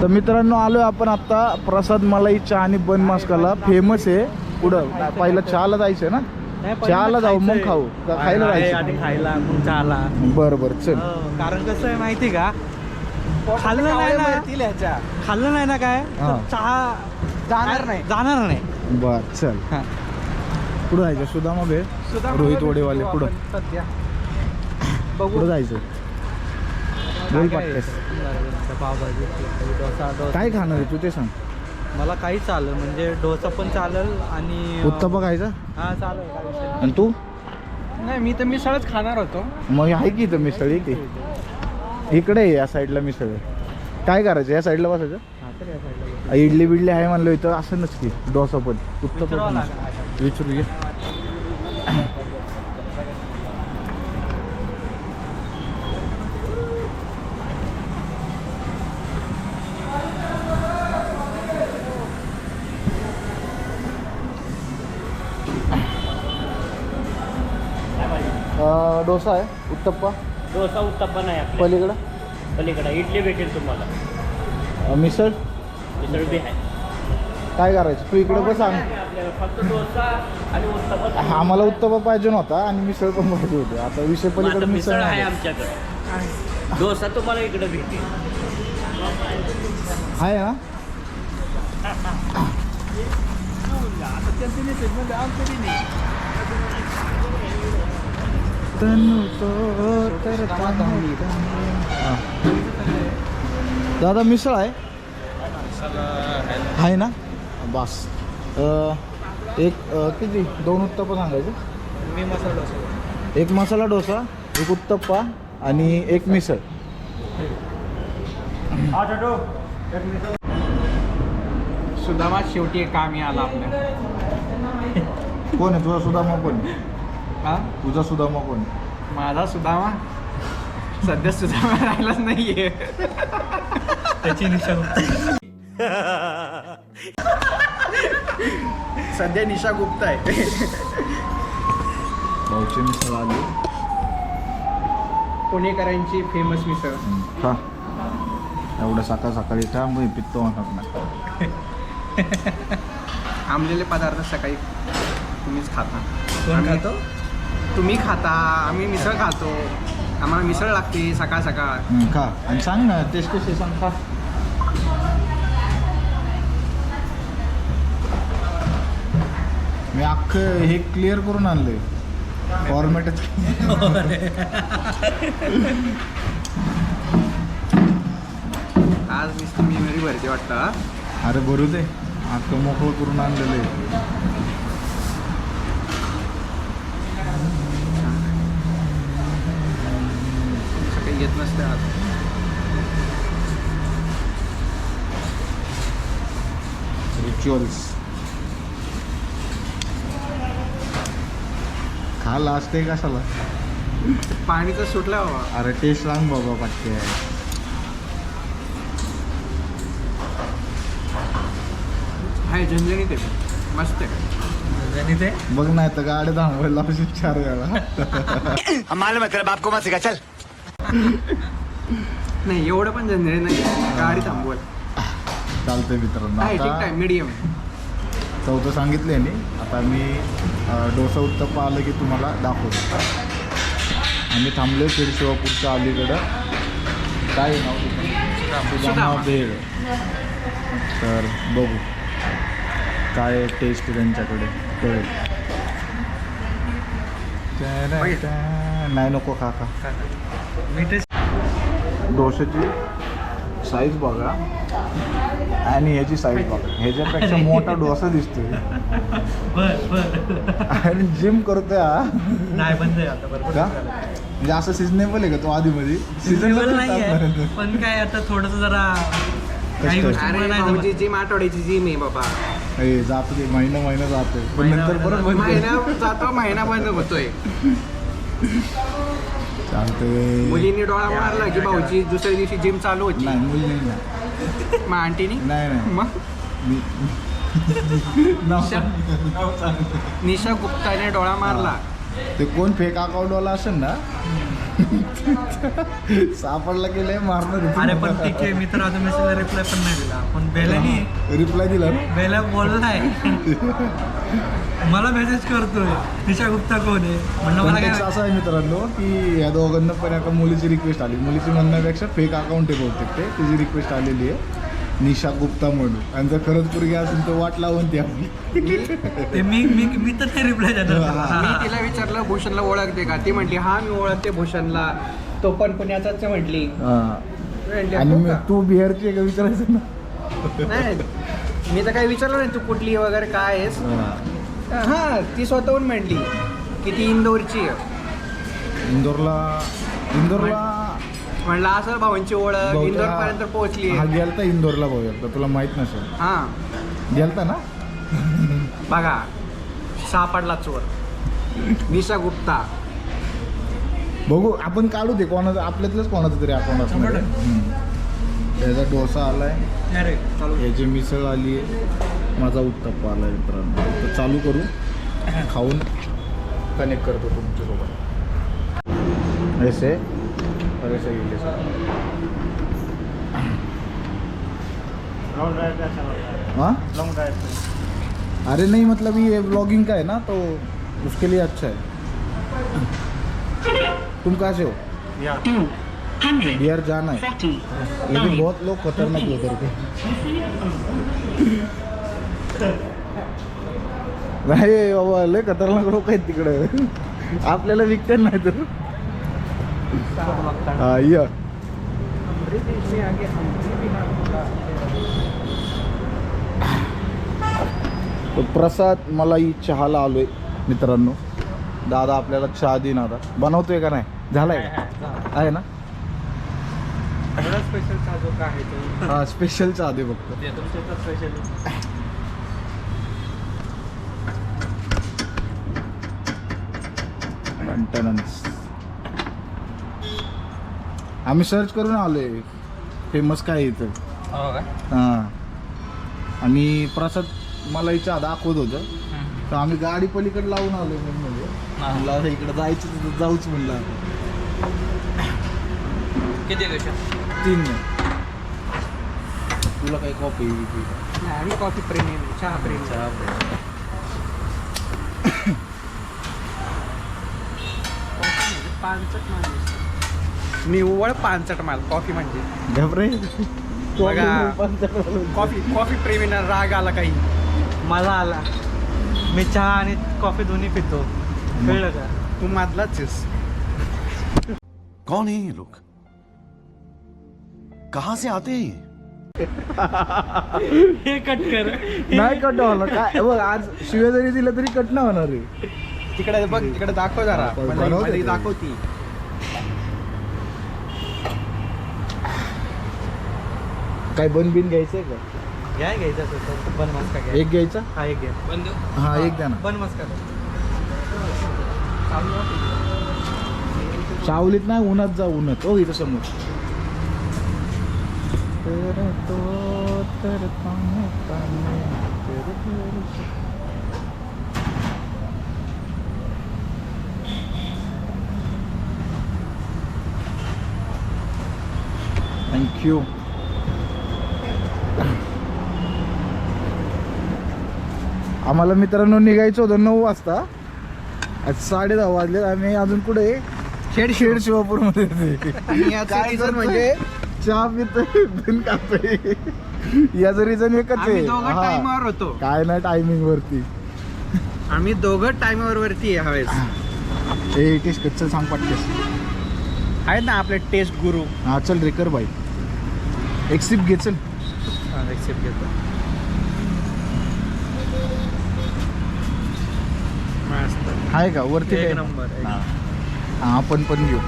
तर मित्रांनो आलोय आपण आता प्रसाद मलाई चहा आणि बन मस्काला. फेमस आहे. पुढं पहिलं चहाला जायचं ना? चहाला जाऊ मग खाऊ. का खायला जायचं खायला मग चहाला. बरं बरं चल. हो, कारण कसं आहे माहिती का? खाल्लं नाही ना खाल्लं नाही ना काय. चहा जाणार नाही. जाणार नाही. बर चल. पुढं जायचं सुदामा भेळ रोहित वडेवाले पुढं. पुढं जायचं. बोल पटकस पावभाजी डोसा डोसा. काय खाणार आहे तू ते सांग. मला काही चालेल म्हणजे डोसा पण चालेल आणि उत्तप्पा खायचा? हा चालेल काय विषय नाही. आणि तू? नाही मी तर मिसळच खाणार होतो. मग आहे की इथं मिसळ की इकडे आहे या साईडला मिसळ आहे. काय करायचं या साईडला बसायचं? हा तर या साईडला इडली बिडली आहे म्हणलं इथं असं नसकी डोसा पण. उत्तप्पा विचारावं पण लागेल. डोसा आहे उत्तप्पा? डोसा उत्तप्पा नाही आपल्या. पलीकडं? पलीकडे इडली भेटेल तुम्हाला. अं, मिसळ? मिसळ बी आहे. काय करायचं? तू इकडे पण सांग आपल्याला फक्त डोसा आणि उत्तप्पा. आम्हाला उत्तप्पा पाहिजे नव्हता आणि मिसळ पण पाहिजे होती. आता विषय पलीकडे आता मिसळ मिसळ आहे नाही. आमच्याकडे डोसा तुम्हाला इकडे भेटेल. आहे ना? तनु तो तर तनु हा. दादा मिसळ आहे? आहे ना? बस. एक किती? दोन उत्तप्पा सांगायचं? मी मसाला डोसा. एक मसाला डोसा एक उत्तप्पा आणि एक मिसळ. सुदामा शेवटी एक कामी आला आपल्या. कोण आहे? तुझा सुदामा कोण? हा? तुझा सुदामा कोण? माझा सुदामा? सध्या सुदामा राहिलाच नाहीये. त्याची निशा सध्या निशा गुप्ता आहे. भाऊची मिसळ आली पुणेकरांची फेमस मिसळ. खा. एवढं सकाळ सकाळी खा मग पित्त होणार नाही आंबलेले पदार्थ सकाळी तुम्हीच खाता. कोण खातो? तुम्ही खाता आम्ही मिसळ खातो. आम्हाला मिसळ लागते सकाळ सकाळ. हम्म, खा. आणि सांग ना टेस्ट कशी आहे सांग खा. मी अख्खं हे क्लिअर करून आणलंय. फॉर्मॅटच आज नुसती मी मेमरी भरते वाटतं? अरे भरू दे. अख्खं मोकळं करून आणलेलं आहे. सकाळी येत नसते आज रिच्युअल्स खा लास्ट आहे कशाला? पाणी तर सुटलं बाबा. अरे टेस्ट सांग बाबा पटके. हाय झणझणीत आहे मस्त आहे. ते? बघ नाही तर गाडी थांबवायला लावशील चार वेळा. मालूम है तेरे बाप को मत सिखा चल. नाही एवढं पण झणझणीत नाही गाडी थांबवल चालतंय मित्रांनो ठीक मीडियम चौथं सांगितलंय मी. आता मी अं, डोसा उत्तप्पा आलं की तुम्हाला दाखवतो. आम्ही थांबलो शिरशिवापूरच्या अलीकडं. काय आहे नाव तिथं? सुदामा. भेळ तर बघू. काय टेस्ट त्यांच्याकडे? कळेल. नाही नको खा डोशाची साईज बघा. आणि ह्याची साईज बघा. ह्याच्यापेक्षा मोठा डोसा दिसतोय. आणि जिम करतोय हा. नाही बंद आता. का? म्हणजे असं सिजनेबल आहे का तो आधी मध्ये Seasonable नाहीये पण काय आता थोडस जरा काही कष्ट. गोष्टी अरे नाही जमत. भाऊजी जिम आठवड्याची जिम आहे बाबा. जातो ते महिना महिना जातोय. पण महिना नंतर महिना परत बंद महिना जातो महिना बंद होतोय. चालतंय. मुलींनी डोळा मारला की भाऊची दुसऱ्या दिवशी जिम चालू होती. नाही मुली नाही ना. मग आंटीनी? नाही नाही. मग? मी- नाव सांग. नाव सांग. निशा गुप्ताने डोळा मारला. ते कोण फेक अकाउंट वाला असेल ना? सापडला की लय मारणार अरे पण ठीक आहे मी तर अजून मेसेजला रिप्लाय पण नाही दिला. पण बेलानी रिप्लाय दिला ना? बेला बोललाय. मला मेसेज करतोय. निशा गुप्ता कोण आहे? म्हणलं मला काय असं आहे मित्रांनो की या दोघांना पण एका मुलीची रिक्वेस्ट आली. मुलीची म्हणण्यापेक्षा फेक अकाउंट आहे बहुतेक ते. तिची रिक्वेस्ट आलेली आहे. निशा गुप्ता म्हणून. आणि जर खरंच पोरगी असेल तर वाट लावून ती आपली ते मी मी मी तर नाही रिप्लाय मी तिला विचारलं भूषणला ओळखते का? ती म्हटली हा मी ओळखते भूषणला. तो पण पुण्याचाच म्हटली आणि "हो मी- का?" तू बिहारची आहे का विचारायचं ना? नाही. मी तर काही विचारलं नाही तू कुठली वगैरे काय आहेस? हा. ती स्वतःहून म्हटली की ती इंदोरची आहे. इंदोरला इंदोरला म्हणलं असं भावांची ओळख बहुतेक इंदोर पर्यंत पोहोचली हा गेलता इंदोरला भाऊ एकदा तुला माहीत नसेल. हा. गेलता ना? बघा सापडला चोर. निशा गुप्ता. बघू आपण काढू ते कोणाचं आपल्यातलंच कोणाचं तरी अकाउंट असणार आहे. हम्म. त्याचा डोसा आलाय. अरे चालू. याची मिसळ आली आहे. माझा उत्तप्पा आला आहे मित्रांनो. तर चालू करू. खाऊन कनेक्ट करतो तुमच्यासोबत. ऐसे. ऐसे गेले हाँ? अरे नहीं मतलब ये ब्लॉगिंग का है ना तो उसके लिए अच्छा है. तुम कहाँ से हो? बिहार जाना है। लेकिन बहुत लोग खतरनाक है उधर के नाही बाबा लय खतरनाक लोक आहेत तिकडे. आपल्याला विकतात नाही तर. हा या. तर प्रसाद मलाई चहाला आलोय मित्रांनो. दादा आपल्याला चहा देईन आता बनवतोय का नाही? झालाय आहे ना? स्पेशल जो का आहे तो. हा स्पेशल चहा दे फक्त स्पेशल मेंटेनन्स आम्ही सर्च करून आलोय. फेमस काय आहे इथं? हो का? हां. आणि प्रसाद मला इच्छा दाखवत होतं. तर आम्ही गाडी पलीकडे लावून आलो म्हणजे. म्हणलं इकडे जायचं जाऊच म्हणलं. किती तीन. तुला काही कॉफी? नाही आम्ही कॉफी प्रेमी आहे, चहा प्रेमी चहा प्रेमी. पानचट माणूस. निव्वळ पानचट माल कॉफी म्हणजे. घाबरे बघा. कॉफी कॉफी प्रेमीना राग आला काही. मला आला. मी चहा आणि कॉफी दोन्ही पितो. कळलं का? तू मधलाच आहेस. कौन है ये लोग? कहां से आते हैं ये? हे कट कर। नाही कट होणार काय बघ आज शिव्या जरी दिलं तरी कट नाही होणार आहे तिकडे बघ तिकडे दाखव जरा. दाखव, मला- बनवते मला ही ते. दाखव ती काय बन बिन घ्यायचंय का? घ्या घ्यायचा तो बन मस्का घ्या. एक घ्यायचा? हा एक घ्या. हा एक द्या ना. बन मस्का द्या. सावलीत नाही उन्हात जा उन्हात. हो इथं समोर. थँक्यू आम्हाला मित्रांनो निघायचं होतं नऊ वाजता. आज साडे दहा वाजले आम्ही अजून कुठे? शेड शेड शिवापूरमध्ये? म्हणजे चहा पितोय बिन खातोय. याचं रिझन एकच आम्ही आहे. दोघं हा. टाइमवर होतो. काय नाही टायमिंग वरती. आम्ही दोघं टाइमवर वरती हवेस ए टेस्ट कच्चं सांग पटकेस आहेत ना आपले टेस्ट गुरु हा चल रे कर बाई. एक सिप घे चल. एक्सेप्ट घेतो. मस्त. आहे का? वरती एक काय? नंबर, एक. हा. हा, आपण पण घेऊ.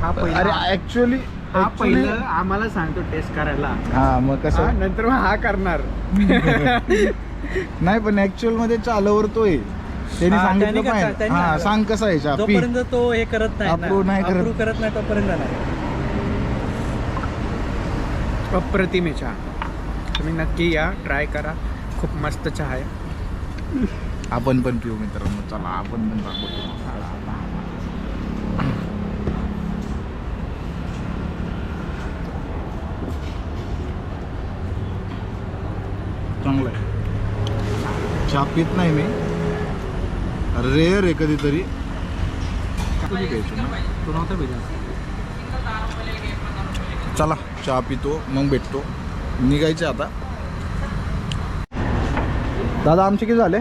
हा अरे ऍक्च्युअली हा पहिलं आम्हाला सांगतो टेस्ट करायला. हा मग हा, कसं नंतर मग हा करणार. नाही पण ऍक्च्युअलमध्ये चालवर तो आहे त्यांनी हा, सांगितलं त्यांनी कसं- पाहिजे त्यांनी हा सांगितलं. सांग कसा आहे चहा पी जोपर्यंत तो हे करत नाही Approve नाही करत. करत नाही तोपर्यंत नाही. अप्रतिम आहे चहा तुम्ही नक्की या ट्राय करा. खूप मस्त चहा आहे. आपण पण पिऊ मित्रांनो चला आपण पण टाकू चहा पित नाही मी. रेअर आहे कधीतरी. चला चहा पितो मग भेटतो. निघायचे आता. दादा आमचे किती झाले?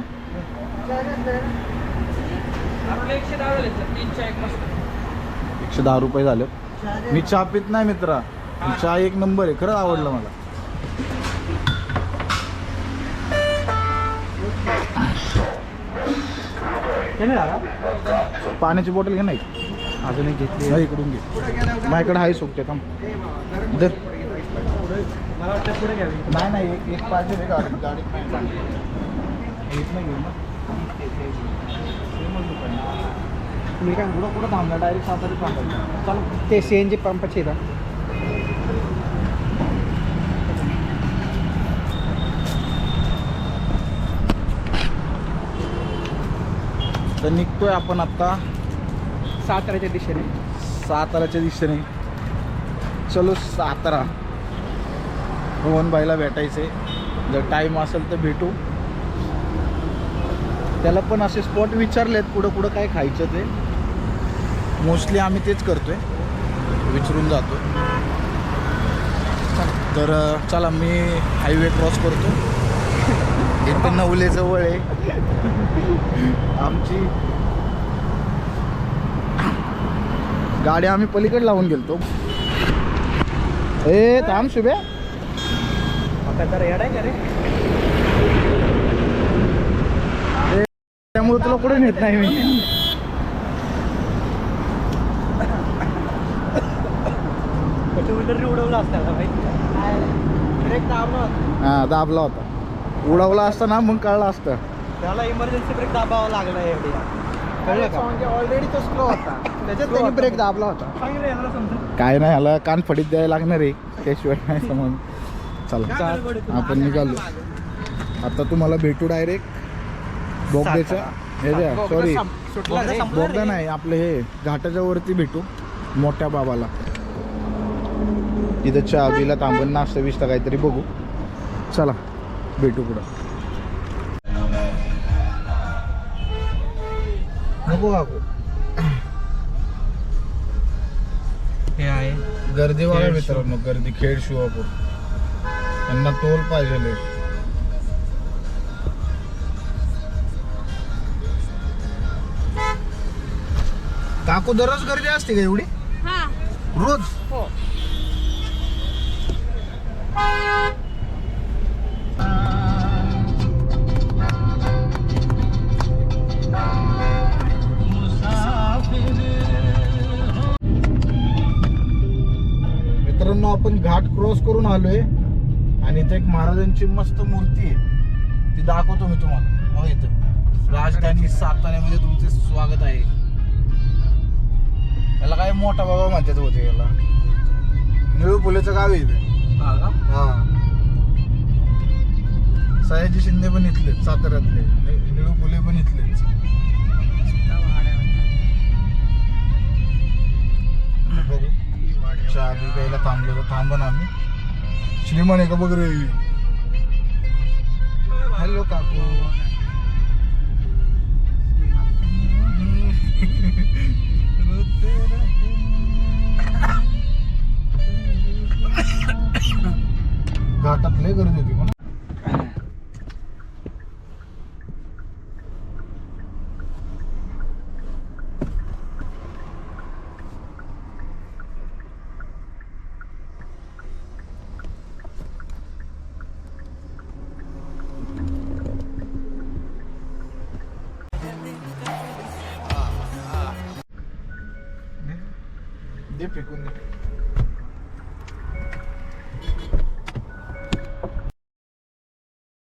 एकशे दहा रुपये झाले. मी चहा पित नाही मित्रा. चहा एक नंबर आहे. खरंच आवडलं मला. पाण्याची बॉटल घे नाही अजून एक घेतली नाही इकडून घे. माझ्याकडे आहे सोपते थांब. दर नाही नाही एक एक पाहिजे रे गाडी एक नाही घेऊ ना. मी काय पुढं पुढं थांबणार? डायरेक्ट सातारी थांबायचं. चल. ते सी एन जी पंपाचे का तर निघतोय आपण आत्ता साताऱ्याच्या दिशेने. साताराच्या दिशेने. चलो सातारा. मोहनबाईला भेटायचे जर टाईम असेल तर भेटू. त्याला पण असे स्पॉट विचारलेत कुठं कुठं काय खायचं ते. मोस्टली आम्ही तेच करतोय. विचारून जातो तर चला मी हायवे क्रॉस करतो. नवले जवळ आहे. आमची गाडी आम्ही पलीकडे लावून गेलतो. ए थांब शुभे त्यामुळे तुला कुठे नेत नाही मी? उडवला असता. हा दाबला होता. उडवला असता ना मग कळलं असतं. त्याला इमर्जन्सी ब्रेक दाबावा लागला एवढी. कळलं का? म्हणजे ऑलरेडी तो स्लो होता. त्याच्यात त्यांनी ब्रेक दाबला होता. सांगितलं याला समजा काय नाही ह्याला कान फडीत द्यायला लागणार आहे. त्याशिवाय नाही समज. चला. आपण निघालो. आता तुम्हाला भेटू डायरेक्ट बोगद्याच्या. हे द्या सॉरी. बोगदा नाही आपलं हे घाटाच्या वरती भेटू मोठ्या बाबाला. तिथं चहा बिला थांबून नाश्ता बिस्ता काहीतरी बघू. चला. भेटू पुढं. नको काकू हे आहे. गर्दी खेड मित्रांनो गर्दी खेड शिवापूर त्यांना टोल पाहिजे काकू दररोज गर्दी असते का एवढी? हा. रोज? हो. मित्रांनो आपण घाट क्रॉस करून आलोय. आणि इथे एक महाराजांची मस्त मूर्ती आहे. ती दाखवतो मी तुम्हाला. हो इथं. राजधानी साताऱ्यामध्ये तुमचे स्वागत आहे. याला काय मोठा बाबा म्हणतात होते याला. निळू फुलेचं गाव आहे इथे. हा सयाजी शिंदे पण इथले साताऱ्यातले. निळू फुले पण इथलेच. प्यायला थांबलो तर थांबन आम्ही. श्रीमान आहे का बघ रे? हॅलो काकू. घाटात लय गरज होती. म्हणा दे फेकून दे